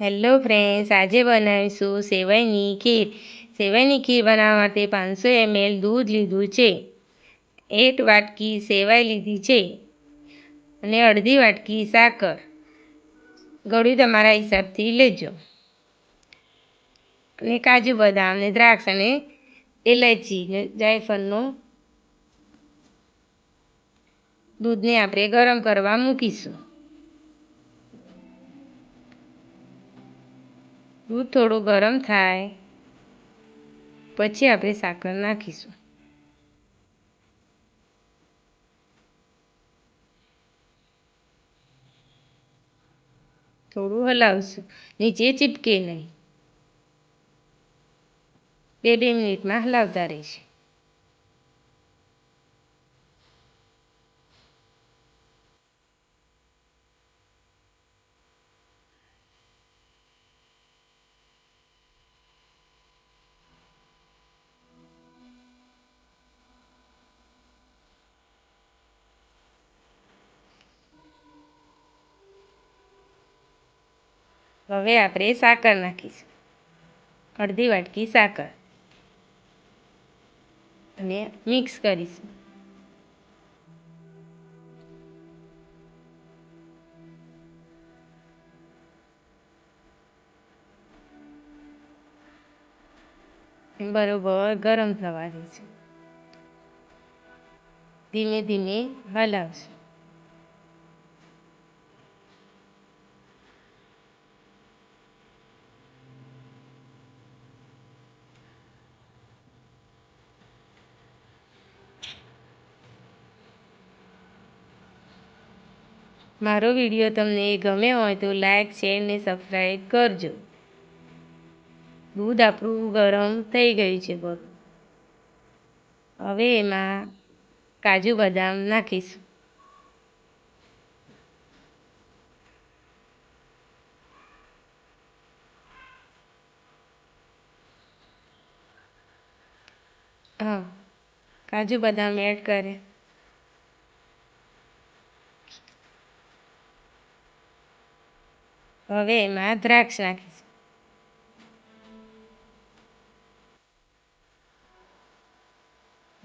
Hello friends આજે બનાવીશું સેવાઈની ખીર. સેવાઈની ખીર બનાવવા માટે પાંચસો એમએલ દૂધ લીધું છે. એક વાટકી સેવાઈ લીધી છે અને અડધી વાટકી સાકર. ગળ્યું તમારા હિસાબથી લેજો. અને કાજુ બદામ ને દ્રાક્ષ અને ઇલાયચી ને જાયફળનું દૂધને આપણે ગરમ કરવા મૂકીશું. દૂધ થોડું ગરમ થાય. પછી આપણે સાકર નાખીશું. થોડું હલાવશું. નીચે ચીપકે નહીં. બે બે મિનિટમાં હલાવતા રહીશું. હવે આપણે સાકર નાખીશું. અડધી વાટકી સાકર. અને મિક્સ કરીશું. બરોબર ગરમ થવા દઈશું. ધીમે ધીમે હલાવશું. મારો વીડિયો તમને ગમે હોય તો લાઈક, શેર ને સબસ્ક્રાઈબ કરજો. દૂધ આપણું ગરમ થઈ ગયું છે બસ. હવે એમાં કાજુ બદામ નાખીશું. હા, કાજુ બદામ એડ કરે. હવે એમાં દ્રાક્ષ નાખીશું.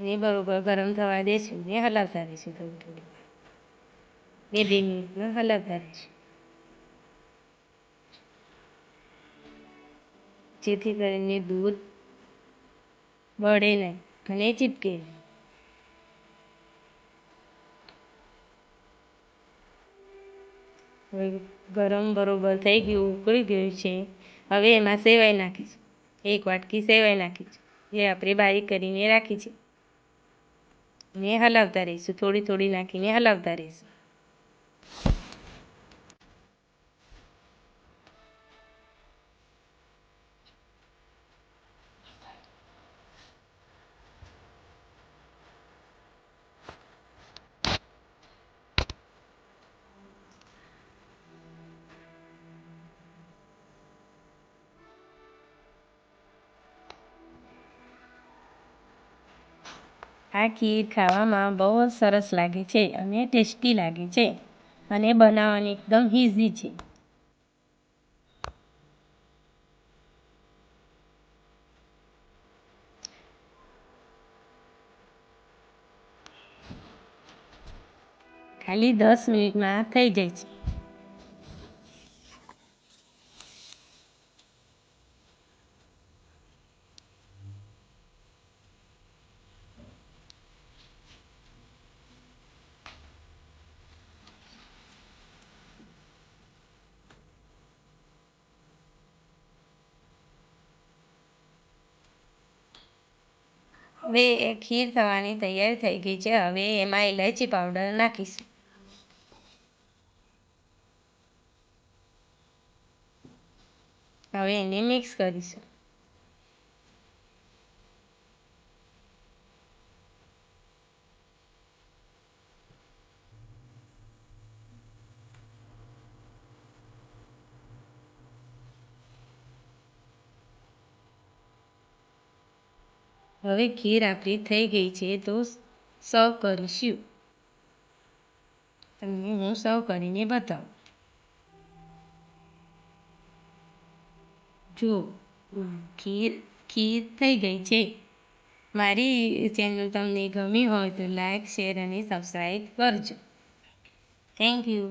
ને બરોબર ગરમ થવા દેશું ને હલાવતા રહીશું થોડી થોડી. બે બે મિનિટમાં હલાવતા રહીશું. જેથી કરીને દૂધ બળે નહીં અને ચીપકે નહીં. હવે ગરમ બરોબર થઈ ગયું, ઉકળી ગયું છે. હવે એમાં સેવાઈ નાખીશું એક વાટકી સેવાઈ નાખીશું જે આપણે બારીક કરીને રાખી છે. ને હલાવતા રહીશું, થોડી થોડી નાખીને હલાવતા રહીશું. આ ખીર ખાવામાં બહુ જ સરસ લાગે છે અને ટેસ્ટી લાગે છે. અને બનાવવાની એકદમ ઇઝી છે. ખાલી દસ મિનિટમાં થઈ જાય છે. હવે એ ખીર થવાની તૈયાર થઈ ગઈ છે. હવે એમાં ઇલાયચી પાવડર નાખીશું. હવે એને મિક્સ કરીશું. હવે ખીર આપણી થઈ ગઈ છે તો સર્વ કરીશું. તમને હું સર્વ કરીને બતાવું. જો ખીર ખીર થઈ ગઈ છે. મારી ચેનલ તમને ગમી હોય તો લાઈક શેર અને સબસ્ક્રાઈબ કરજો. Thank you